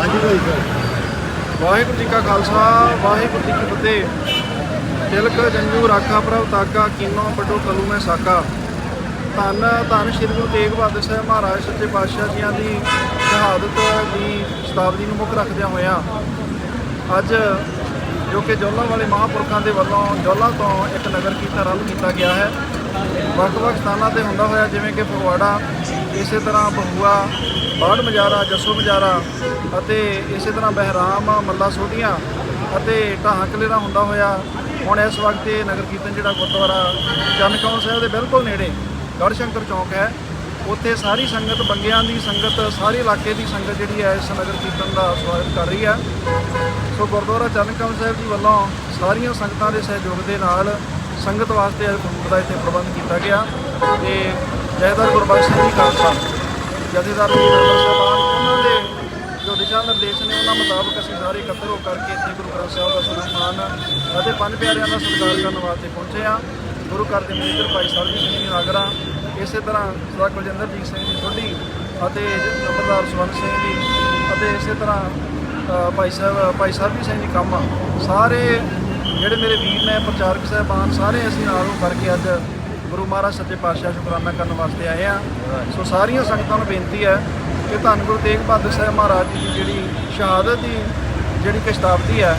ਹਾਂਜੀ ਭਾਈ ਸਾਹਿਬ। ਵਾਹਿਗੁਰੂ ਜੀ ਕਾ ਖਾਲਸਾ, ਵਾਹਿਗੁਰੂ ਜੀ ਕੀ ਫਤਿਹ। ਤਿਲਕ ਜੰਜੂ ਰਾਖਾ, ਪ੍ਰਭ, ਤਾਗਾ ਕੀਨੋ ਪਟੋ ਕਲੂ ਮੈਂ, ਸਾਕਾ। ਧੰਨ ਧੰਨ ਸ਼੍ਰੀ ਗੁਰੂ ਤੇਗ ਬਹਾਦਰ ਸਾਹਿਬ ਮਹਾਰਾਜ, ਸੱਚੇ ਪਾਤਸ਼ਾਹ ਜੀਆਂ ਦੀ ਸ਼ਹਾਦਤ ਦੀ ਸ਼ਤਾਬਦੀ ਨੂੰ ਮੁੱਖ ਰੱਖਦਿਆਂ ਹੋਇਆਂ ਅੱਜ ਜੋ ਕਿ ਜੋਲਾ ਵਾਲੇ ਮਹਾਂਪੁਰਖਾਂ ਦੇ ਵੱਲੋਂ ਜੋਲਾ ਤੋਂ ਇੱਕ ਨਗਰ ਕੀਤਾ ਆਰੰਭ ਕੀਤਾ ਗਿਆ ਹੈ। ਵੱਖ-ਵੱਖ ਸਥਾਨਾਂ ਤੇ ਹੁੰਦਾ ਹੋਇਆ, ਜਿਵੇਂ ਕਿ ਫਗਵਾੜਾ ਇਸੇ ਤਰ੍ਹਾਂ ਬਹੂਆ ਬਾੜ ਮਜਾਰਾ, ਜੱਸੋ ਮਜਾਰਾ ਅਤੇ ਇਸੇ ਤਰ੍ਹਾਂ ਬਹਿਰਾਮ, ਮੱਲਾ ਸੋਧੀਆਂ ਅਤੇ ਢਾਹਾਂ ਕਲੇਰਾ ਹੁੰਦਾ ਹੋਇਆ। ਹੁਣ ਇਸ ਵਕਤ ਇਹ ਨਗਰ ਕੀਰਤਨ ਜਿਹੜਾ ਗੁਰਦੁਆਰਾ ਚੰਨਕੌਰ ਸਾਹਿਬ ਦੇ ਬਿਲਕੁਲ ਨੇੜੇ ਗੜਸ਼ੰਕਰ ਚੌਂਕ ਹੈ। ਉੱਥੇ ਸਾਰੀ ਸੰਗਤ, ਬੰਗਿਆਂ ਦੀ ਸੰਗਤ, ਸਾਰੇ ਇਲਾਕੇ ਦੀ ਸੰਗਤ ਜਿਹੜੀ ਹੈ ਇਸ ਨਗਰ ਕੀਰਤਨ ਦਾ ਸਵਾਗਤ ਕਰ ਰਹੀ ਹੈ। ਸੋ ਗੁਰਦੁਆਰਾ ਚਰਨਕਮਲ ਸਾਹਿਬ ਜੀ ਵੱਲੋਂ ਸਾਰੀਆਂ ਸੰਗਤਾਂ ਦੇ ਸਹਿਯੋਗ ਦੇ ਨਾਲ ਸੰਗਤ ਵਾਸਤੇ ਅੱਜ ਦਾ ਇੱਥੇ ਪ੍ਰਬੰਧ ਕੀਤਾ ਗਿਆ ਤੇ ਜੈਦਾਰ ਗੁਰਬਖਸ਼ ਸਿੰਘ ਜੀ ਖਾਲਸਾ ਜਥੇਦਾਰ ਜੀ ਮੈਂਬਰ ਸਾਹਿਬਾਨ ਉਹਨਾਂ ਦੇ ਜੋ ਦਿਸ਼ਾ ਨਿਰਦੇਸ਼ ਨੇ, ਉਹਨਾਂ ਮੁਤਾਬਕ ਅਸੀਂ ਸਾਰੇ ਇਕੱਤਰ ਹੋ ਕਰਕੇ ਇੱਥੇ ਗੁਰੂ ਗ੍ਰੰਥ ਸਾਹਿਬ ਦਾ ਸਨਮਾਨ ਅਤੇ ਪੰਜ ਪਿਆਰਿਆਂ ਦਾ ਸਤਿਕਾਰ ਕਰਨ ਵਾਸਤੇ ਪਹੁੰਚੇ ਆ ਗੁਰੂ ਘਰ ਦੇ ਮੇਜਰ ਭਾਈ ਸਰਬਜੀਤ ਸਿੰਘ ਜੀ ਨਾਗਰਾ, ਇਸੇ ਤਰ੍ਹਾਂ ਸਦਾ ਕੁਲਜਿੰਦਰਜੀਤ ਸਿੰਘ ਜੀ ਸੋਢੀ ਅਤੇ ਨੰਬਰਦਾਰ ਸਵਰਨ ਸਿੰਘ ਜੀ ਅਤੇ ਇਸੇ ਤਰ੍ਹਾਂ ਭਾਈ ਸਾਹਿਬ ਭਾਈ ਸਾਹਿਬ ਸਿੰਘ ਜੀ ਕੰਮ ਸਾਰੇ ਜਿਹੜੇ ਮੇਰੇ ਵੀਰ ਨੇ, ਪ੍ਰਚਾਰਕ ਸਾਹਿਬਾਨ, ਸਾਰੇ ਅਸੀਂ ਨਾਲ ਹੋ ਕਰਕੇ ਅੱਜ ਗੁਰੂ ਮਹਾਰਾਜ ਸੱਚੇ ਪਾਤਸ਼ਾਹ ਸ਼ੁਕਰਾਨਾ ਕਰਨ ਵਾਸਤੇ ਆਏ ਆ ਸੋ ਸਾਰੀਆਂ ਸੰਗਤਾਂ ਨੂੰ ਬੇਨਤੀ ਹੈ ਕਿ ਧੰਨ ਗੁਰੂ ਤੇਗ ਬਹਾਦਰ ਸਾਹਿਬ ਮਹਾਰਾਜ ਜੀ ਦੀ ਜਿਹੜੀ ਸ਼ਹਾਦਤ ਦੀ ਜਿਹੜੀ ਕਿਸ਼ਤਾਬਦੀ ਹੈ,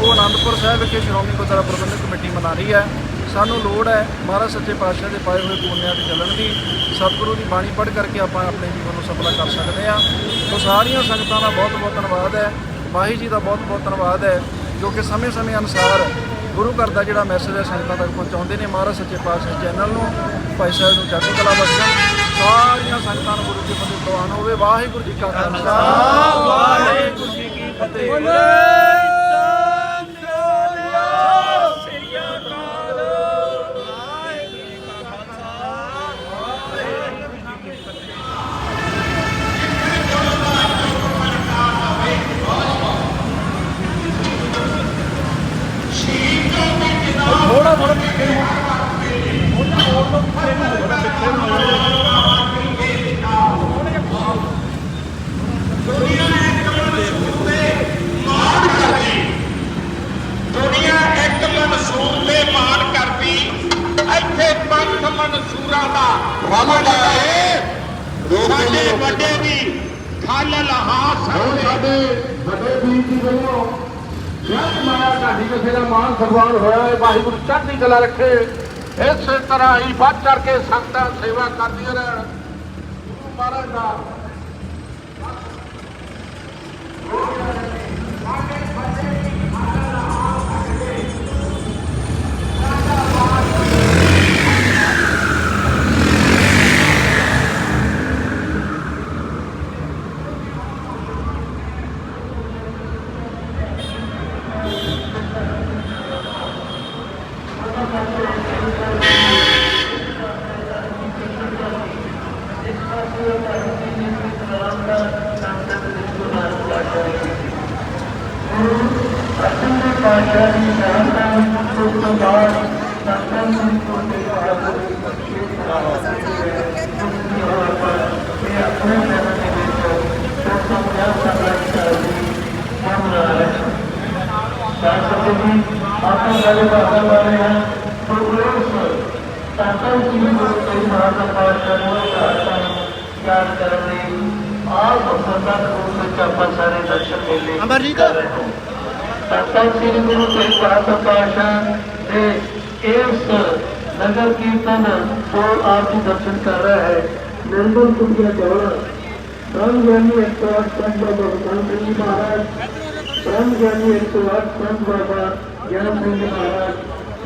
ਉਹ ਆਨੰਦਪੁਰ ਸਾਹਿਬ ਵਿਖੇ ਸ਼੍ਰੋਮਣੀ ਗੁਰਦੁਆਰਾ ਪ੍ਰਬੰਧਕ ਕਮੇਟੀ ਮਨਾ ਰਹੀ ਹੈ। ਸਾਨੂੰ ਲੋੜ ਹੈ ਮਹਾਰਾਜ ਸੱਚੇ ਪਾਤਸ਼ਾਹ ਦੇ ਪਾਏ ਹੋਏ ਪੁੰਨਿਆਂ ਤੇ ਚੱਲਣ ਦੀ। ਸਤਿਗੁਰੂ ਦੀ ਬਾਣੀ ਪੜ੍ਹ ਕਰਕੇ ਆਪਾਂ ਆਪਣੇ ਜੀਵਨ ਨੂੰ ਸਫਲਾ ਕਰ ਸਕਦੇ ਹਾਂ। ਸੋ ਸਾਰੀਆਂ ਸੰਗਤਾਂ ਦਾ ਬਹੁਤ ਬਹੁਤ ਧੰਨਵਾਦ ਹੈ। ਮਾਹੀ ਜੀ ਦਾ ਬਹੁਤ ਬਹੁਤ ਧੰਨਵਾਦ ਹੈ, ਜੋ ਕਿ ਸਮੇਂ-ਸਮੇਂ ਅਨੁਸਾਰ ਗੁਰੂ ਘਰ ਦਾ ਜਿਹੜਾ ਮੈਸੇਜ ਹੈ ਸੰਗਤਾਂ ਤੱਕ ਪਹੁੰਚਾਉਂਦੇ ਨੇ। ਮਹਾਰਾਜ ਸੱਚੇ ਪਾਤਸ਼ਾਹ ਚੈਨਲ ਨੂੰ ਭਾਈ ਸਾਹਿਬ ਨੂੰ ਚੜ੍ਹਦੀ ਕਲਾ ਬਖਸ਼ਣ। ਸਾਰੀਆਂ ਸੰਗਤਾਂ ਨੂੰ ਗੁਰੂ ਕੀ ਫਤਿਹ ਪ੍ਰਵਾਨ ਹੋਵੇ। ਵਾਹਿਗੁਰੂ ਜੀ ਕਾ ਖਾਲਸਾ। ਵਾਹਿਗੁਰੂ ਜੀ ਕੀ ਫਤਿਹ। ਵੱਡੇ ਵੀ ਖਲ ਲਹਾ ਹੁਣ ਸਾਡੇ ਵੱਡੇ ਵੀਰ ਜੀ ਵੱਲੋਂ ਜਦ ਮਾਇਆ ਢਾਡੀ ਕਿਸੇ ਦਾ ਮਾਨ ਸਨਮਾਨ ਹੋਇਆ ਹੈ ਵਾਹਿਗੁਰੂ ਚੜ੍ਹਦੀ ਕਲਾ ਰੱਖੇ। ਇਸੇ ਤਰ੍ਹਾਂ ਹੀ ਵੱਧ ਚੜ ਕੇ ਸੰਗਤਾਂ ਸੇਵਾ ਕਰਦੀਆਂ ਰਹਿਣ। ਗੁਰੂ ਮਹਾਰਾਜ ਦਾ ਆਪਾਂ ਗੱਲ ਸ੍ਰੀ ਗੁਰੂ ਤੇਗ ਬਹਾਦਰ ਪਾਸ਼ਾ ਦੇ ਇਸ ਨਗਰ ਕੀਰਤਨ ਤੋਂ ਆਪ ਜੀ ਦਰਸ਼ਨ ਕਰ ਰਿਹਾ ਹੈ। ਨਿਰਮਲ ਕੁੜੀਆ ਚੌੜਾ ਰਾਮ ਗਿਆਨੀ ਅਕਤਰ ਸੰਤ ਬਾਬਾ ਬਲਵੰਤ ਸਿੰਘ ਜੀ ਮਹਾਰਾਜ। ਰਾਮ ਗਿਆਨੀ ਅਕਤਰ ਸੰਤ ਬਾਬਾ ਗਿਆਨ ਸਿੰਘ ਜੀ ਮਹਾਰਾਜ।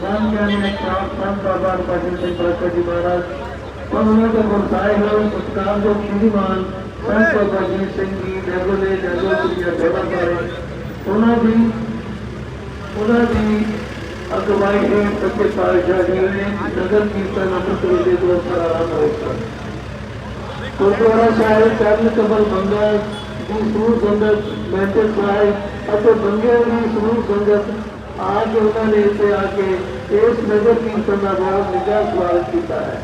ਰਾਮ ਗਿਆਨੀ ਅਕਤਰ ਸੰਤ ਬਾਬਾ ਭਜਨ ਸਿੰਘ ਪ੍ਰਕਾਸ਼ ਜੀ ਮਹਾਰਾਜ। ਉਹਨਾਂ ਦੇ ਗੁਰਸਾਏ ਹੋਏ, ਸਤਿਕਾਰ ਜੋ ਸ਼੍ਰੀਮਾਨ ਸੰਤ ਬਾਬਾ ਜੀ ਸਿੰਘ ਜੀ ਦੇਵਲੇ ਜਗੋ ਕੁੜੀਆ ਚੌੜਾ ਕਰੇ ਉਹਨਾਂ ਦੀ ਉਹਨਾਂ ਦੀ ਅਗਵਾਈ ਹੇਠ ਸੱਚੇ ਪਾਤਸ਼ਾਹ ਜੀ ਨੇ ਨਗਰ ਕੀਰਤਨ ਅੰਮ੍ਰਿਤ ਵੇਲੇ ਤੋਂ ਆਰੰਭ ਹੋਇਆ ਗੁਰਦੁਆਰਾ ਸਾਹਿਬ ਚਰਨ ਕਮਲ ਮੰਗਲ ਦੀ ਸੂਰ ਸੰਗਤ ਮੈਂਟਲ ਸਾਹਿਬ ਅਤੇ ਬੰਗੇ ਦੀ ਸੂਰ ਸੰਗਤ ਆ ਕੇ ਉਹਨਾਂ ਨੇ ਇੱਥੇ ਆ ਕੇ ਇਸ ਨਗਰ ਕੀਰਤਨ ਦਾ ਬਹੁਤ ਨਿੱਘਾ ਸਵਾਗਤ ਕੀਤਾ ਹੈ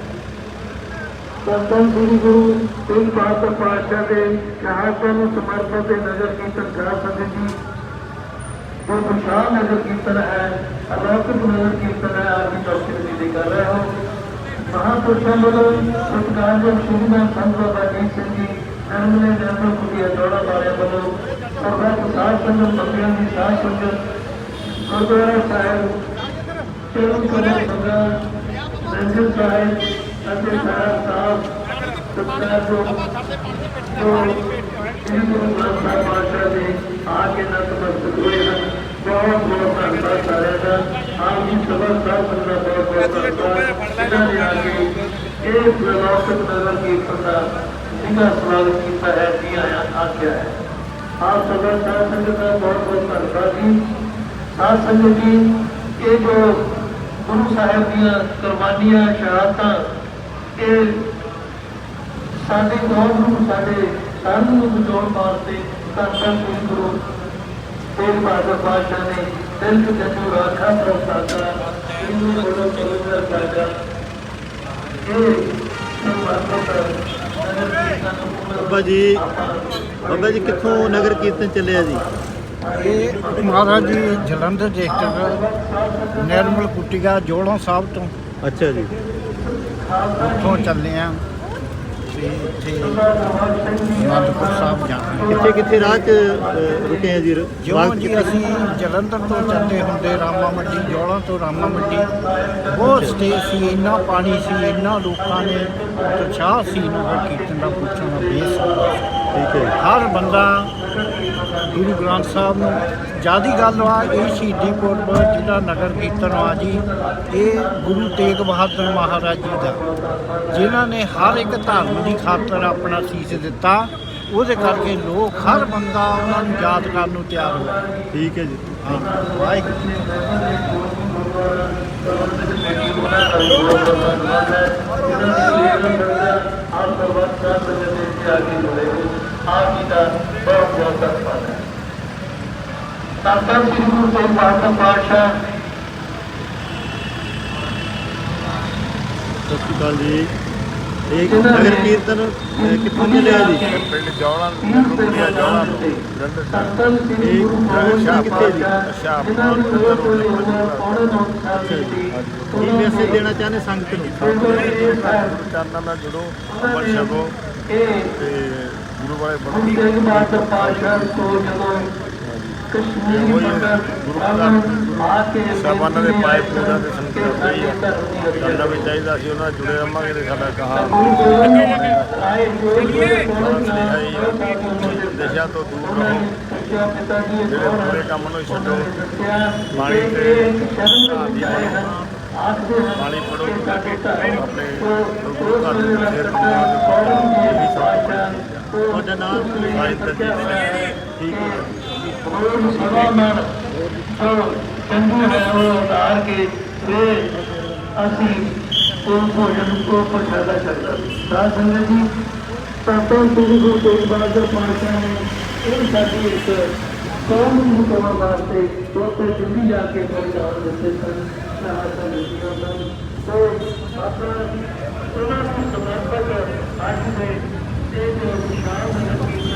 ਸੰਤਨ ਸ੍ਰੀ ਗੁਰੂ ਤੇਗ ਬਹਾਦਰ ਪਾਤਸ਼ਾਹ ਦੇ ਸ਼ਹਾਦਤਾਂ ਨੂੰ ਸਮਰਪਿਤ ਇਹ ਨਗਰ ਕੀਰਤਨ ਕਰਾ ਸਕਦੇ ਜੀ ਜੋ ਵਿਸ਼ਾਲ ਨਗਰ ਕੀਰਤਨ ਹੈ ਅਲੌਕਿਕ ਨਗਰ ਕੀਰਤਨ ਹੈ ਆਪ ਦੀ ਚੌਕੀ ਦੀ ਕਰ ਰਹੇ ਹੋ ਮਹਾਪੁਰਸ਼ਾਂ ਵੱਲੋਂ ਸਤਿਕਾਰਯੋਗ ਸ਼੍ਰੀਮਾਨ ਸੰਤ ਬਾਬਾ ਜੀਤ ਸਿੰਘ ਜੀ ਨਰਮਲੇ ਨਰਮਲ ਕੁਟੀਆ ਜੋੜਾ ਵਾਲਿਆਂ ਵੱਲੋਂ ਸਰਬੱਤ ਸਾਧ ਸੰਗਤ ਬੰਦਿਆਂ ਦੀ ਸਾਧ ਸੰਗਤ ਗੁਰਦੁਆਰਾ ਸਾਹਿਬ ਚਰਨ ਕਲਾ ਸੰਗਤ ਰੰਜਨ ਸਾਹਿਬ ਅਤੇ ਸਾਰਾ ਸਾਹਿਬ ਸਤਿਕਾਰਯੋਗ ਜੋ ਸ੍ਰੀ ਗੁਰੂ ਗ੍ਰੰਥ ਸਾਹਿਬ ਪਾਤਸ਼ਾਹ ਦੇ ਆ ਕੇ ਨਤਮਸਤਕ ਹੋਏ ਹਨ ਬਹੁਤ ਬਹੁਤ ਧੰਨਵਾਦ ਸਾਰਿਆਂ ਦਾ ਆਪ ਜੀ ਸਭਾ ਸਾਹਿਬ ਦਾ ਬਹੁਤ ਬਹੁਤ ਧੰਨਵਾਦ ਇਹਨਾਂ ਨੇ ਆ ਕੇ ਇਹ ਪ੍ਰਲੋਕਤ ਨਗਰ ਕੀਰਤਨ ਦਾ ਸਿੰਘਾ ਸਵਾਗਤ ਕੀਤਾ ਹੈ। ਜੀ ਆਇਆਂ ਆਖਿਆ ਹੈ ਆਪ ਸਭਾ ਸਾਹਿਬ ਸੰਗਤ ਦਾ ਬਹੁਤ ਬਹੁਤ ਧੰਨਵਾਦ ਜੀ ਸਾਧ ਸੰਗਤ ਜੀ ਇਹ ਜੋ ਗੁਰੂ ਸਾਹਿਬ ਦੀਆਂ ਕੁਰਬਾਨੀਆਂ ਸ਼ਹਾਦਤਾਂ ਇਹ ਸਾਡੇ ਕੌਮ ਨੂੰ ਸਾਡੇ ਸਾਨੂੰ ਨੂੰ ਬਚਾਉਣ ਵਾਸਤੇ ਤਾਂ ਸ੍ਰੀ ਗੁਰੂ ਤੇਗ ਬਹਾਦਰ ਪਾਤਸ਼ਾਹ ਨੇ ਦਿਲ ਚ ਜੰਦੂ ਰਾਖਾ ਪ੍ਰਸਾਦਾ ਇਹਨੂੰ ਬੋਲੋ ਚਲੋ ਸਾਡਾ ਇਹ ਬਾਬਾ ਜੀ ਬਾਬਾ ਜੀ ਕਿੱਥੋਂ ਨਗਰ ਕੀਰਤਨ ਚੱਲਿਆ ਜੀ? ਇਹ ਮਹਾਰਾਜ ਜੀ ਜਲੰਧਰ ਡਿਸਟ੍ਰਿਕਟ ਨਿਰਮਲ ਕੁੱਟੀਆ ਜੋੜੋਂ ਸਾਹਿਬ ਤੋਂ ਅੱਛਾ ਜੀ। ਉੱਥੋਂ ਚੱਲੇ ਆ। ਤੇ ਇੱਥੇ ਅਨੰਦਪੁਰ ਸਾਹਿਬ ਜਾਣਾ ਕਿੱਥੇ ਕਿੱਥੇ ਰਾਹ 'ਚ ਅ, ਰੁਕੇ ਆ ਜੀ? ਰ- ਜਿਉਂ ਜੀ ਕਿੱਥੇ- ਅਸੀਂ ਜਲੰਧਰ ਤੋਂ ਚੱਲਦੇ ਹੁੰਦੇ ਰਾਮਾ ਮੰਡੀ ਜੋੜਾਂ ਤੋਂ ਰਾਮਾ ਮੰਡੀ ਬਹੁਤ ਸਟੇ ਸੀ ਇੰਨਾ ਪਾਣੀ ਸੀ ਇੰਨਾ ਲੋਕਾਂ ਨੇ ਉਤਸ਼ਾਹ ਸੀ ਨਗਰ ਕੀਰਤਨ ਦਾ ਪੁੱਛਣ ਦਾ ਬੇਸ ਠੀਕ ਹੈ। ਹਰ ਬੰਦਾ ਗੁਰੂ ਗ੍ਰੰਥ ਸਾਹਿਬ ਨੂੰ। ਜਿਆਦੀ ਗੱਲ ਆ ਇਹ ਸ਼ਹੀਦੀ ਪੁਰਬ ਜਿਹੜਾ ਨਗਰ ਕੀਰਤਨ ਆ ਜੀ ਇਹ ਗੁਰੂ ਤੇਗ ਬਹਾਦਰ ਮਹਾਰਾਜ ਜੀ ਦਾ। ਜਿਨ੍ਹਾਂ ਨੇ ਹਰ ਇੱਕ ਧਰਮ ਦੀ ਖਾਤਰ ਆਪਣਾ ਸੀਸ ਦਿੱਤਾ ਉਹਦੇ ਕਰਕੇ ਲੋਕ ਹਰ ਬੰਦਾ ਉਹਨਾਂ ਨੂੰ ਯਾਦ ਕਰਨ ਨੂੰ ਤਿਆਰ ਹੋਇਆ ਠੀਕ ਹੈ ਜੀ। ਹਾਂ, ਵਾਹਿਗੁਰੂ। ਆਪ ਜੀ ਦਾ ਬਹੁਤ ਬਹੁਤ ਧੰਨਵਾਦ ਸੰਤਾਂ ਸ੍ਰੀ ਗੁਰੂ ਤੇਗ ਬਹਾਦਰ ਪਾਤਸ਼ਾਹ। ਸਤਿ ਸ਼੍ਰੀ ਅਕਾਲ ਜੀ। ਇਹ ਨਗਰ ਕੀਰਤਨ ਕਿੱਥੋਂ ਚੱਲਿਆ ਜੀ? ਪਿੰਡ ਜੌਲਾ ਕੁਟੀਆ ਜੋੜਾ ਸੰਤਨ ਸ੍ਰੀ ਇਹ ਗੁਰੂ ਕਿੱਥੇ ਜੀ? ਨੂੰ ਲੋਕ ਹੋਈ ਉਮਰ ਪੌਣੇ ਨੌ ਸਾਲ ਦੀ ਸੀ। ਕੀ ਮੈਸੇਜ ਦੇਣਾ ਚਾਹੁੰਦੇ ਸੰਗਤ ਨੂੰ। ਇਹ ਸਾਹਿਬ ਚਰਨਾਂ ਨਾਲ ਜੁੜੋ ਅਮਰ ਛਕੋ। ਇਹ ਤੇ ਗੁਰੂ ਵਾਲੇ ਬਣੋ ਗੁਰੂ ਤੇਗ ਬਹਾਦਰ ਪਾਤਸ਼ਾਹ ਤੋਂ ਜਦੋਂ ਸਾਹਿਬਾਨਾਂ ਦੇ ਪਾਏ ਪੂਜਾਂ ਦੇ ਸੰਕੇਤ ਕਰਨਾ ਕਰਨਾ ਵੀ ਚਾਹੀਦਾ ਸੀ ਉਹਨਾਂ ਜੁੜੇ ਰਹਾਂਗੇ ਤੇ ਸਾਡਾ ਕਹਾ। ਨਸ਼ਿਆਂ ਤੋਂ ਦੂਰ ਰਹੋ। ਜਿਹੜੇ? ਬੁਰੇ ਕੰਮ ਨੂੰ ਛੱਡੋ। ਪਾਣੀ ਤੇ ਵਿੱਚ ਪਾਣੀ ਪੜੋ ਸਾਡੇ ਆਪਣੇ ਗੁਰੂ ਘਰ ਦੇ ਸਿਰ ਪੰਜਾਬ ਦੇ ਕੌਮ ਦੀ ਇਹੀ ਸਭ ਤੋਂ ਭਾਸ਼ਾ ਤੋਂ ਤੁਹਾਡਾ ਨਾਮ ਸਾਹਿਤ ਦੀ ਠੀਕ ਹੈ। ਰੋਜ਼ ਚੰਦੂ ਹੈ ਉਹ ਉਤਾਰ ਕੇ ਵੇ ਅਸੀਂ ਉਹ ਭੋਜਨ ਕੋ ਪ੍ਰਸ਼ਾਦਾ ਕਰਦਾ ਸਾਧ ਸੰਗਤ ਜੀ ਸੰਤਾਂ ਸ੍ਰੀ ਗੁਰੂ ਤੇਗ ਬਹਾਦਰ ਪਾਤਸ਼ਾਹ ਨੇ ਇਹ ਸਾਡੀ ਇੱਕ ਕੌਮ ਨੂੰ ਕਰਨ ਵਾਸਤੇ ਉੱਥੇ ਦਿੱਲੀ ਜਾ ਕੇ ਬਲਿਦਾਨ ਦਿੱਤੇ ਸਨ। ਸਾਧ ਸੰਗਤ ਜੀ ਸਨ ਆਪਣਾ ਉਹਨਾਂ ਨੂੰ ਸਮਰਪਿਤ ਅੱਜ ਦੇ ਇਹ ਜੋ ਵਿਸ਼ਾਲ ਨਗਰ